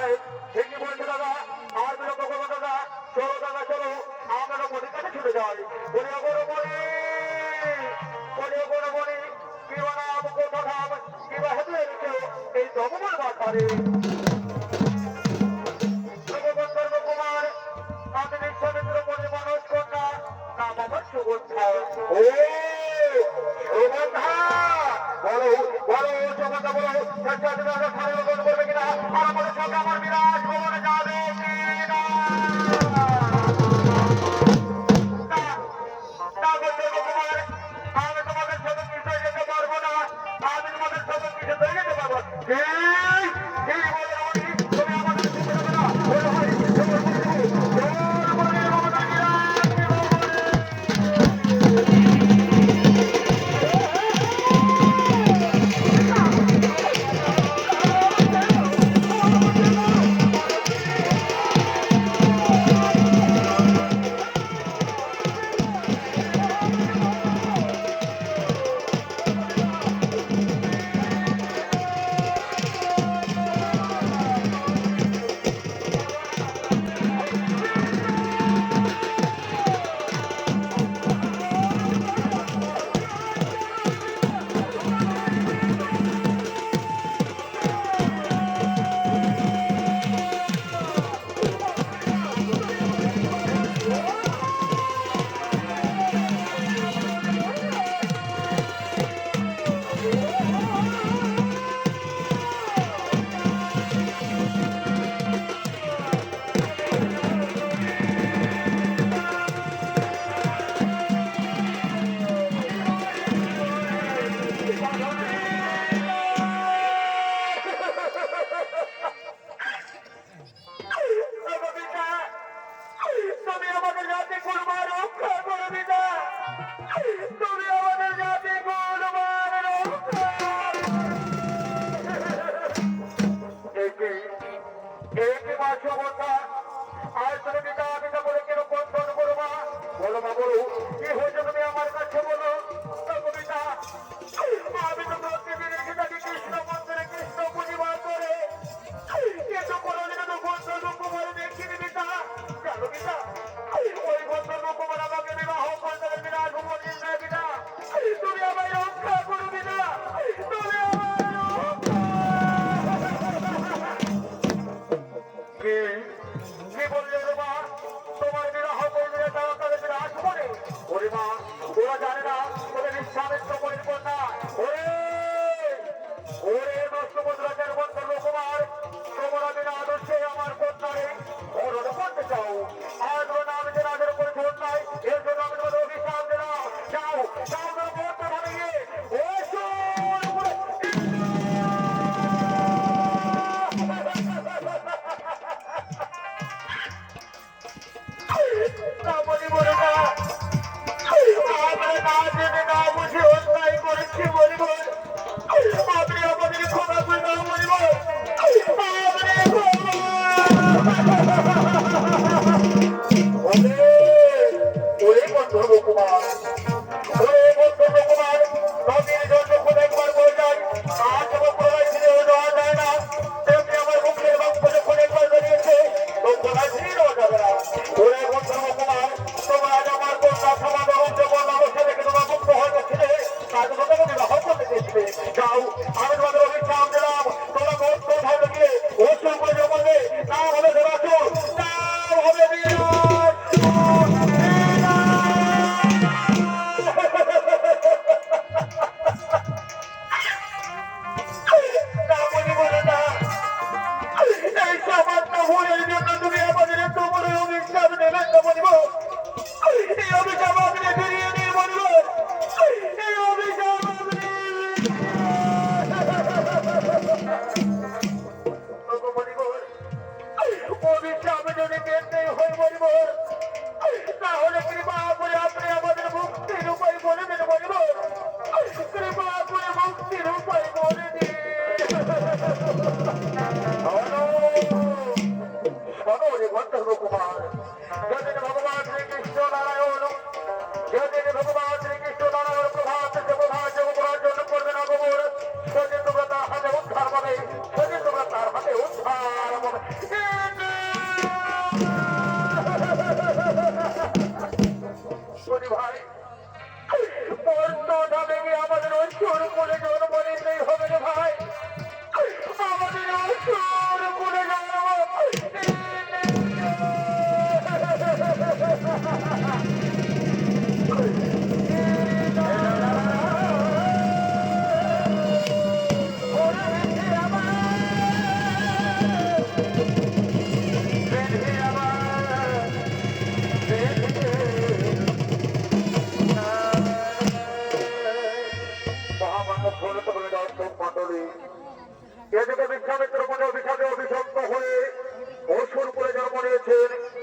হয় ঠিকই বলছে দাদা। আর বিরক্ত করব দাদা। চলো দাদা বলো আমার মনে সংগ্রামের বিরাজ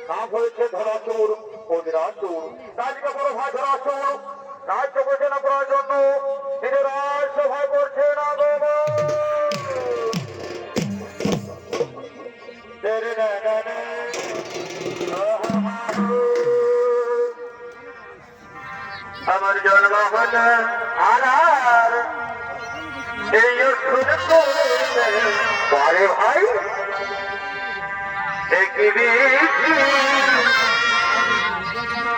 নাম হয়েছে ধরাচোর অধিরাচোর তাজিকা বড় ভাই ধরাচোর রাজ্য না করার জন্য। নিজের তিনি করছে না আমার জন্ম হল আর সেই ঘরে ভাই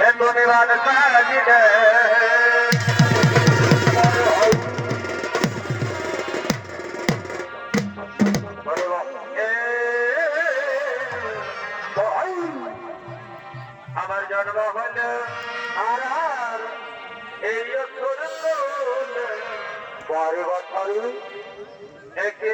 এত নিবাদ সাজিদে আমার জন্ম হল আর এই বছর একে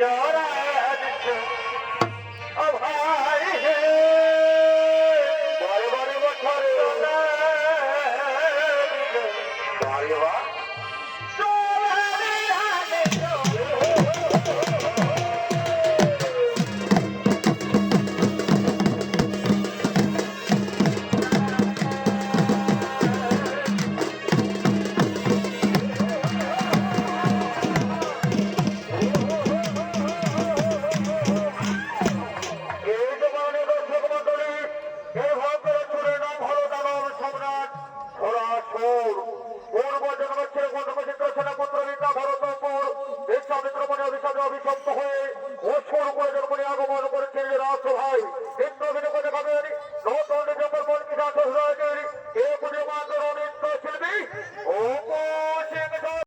জোড়া দিচ্ছ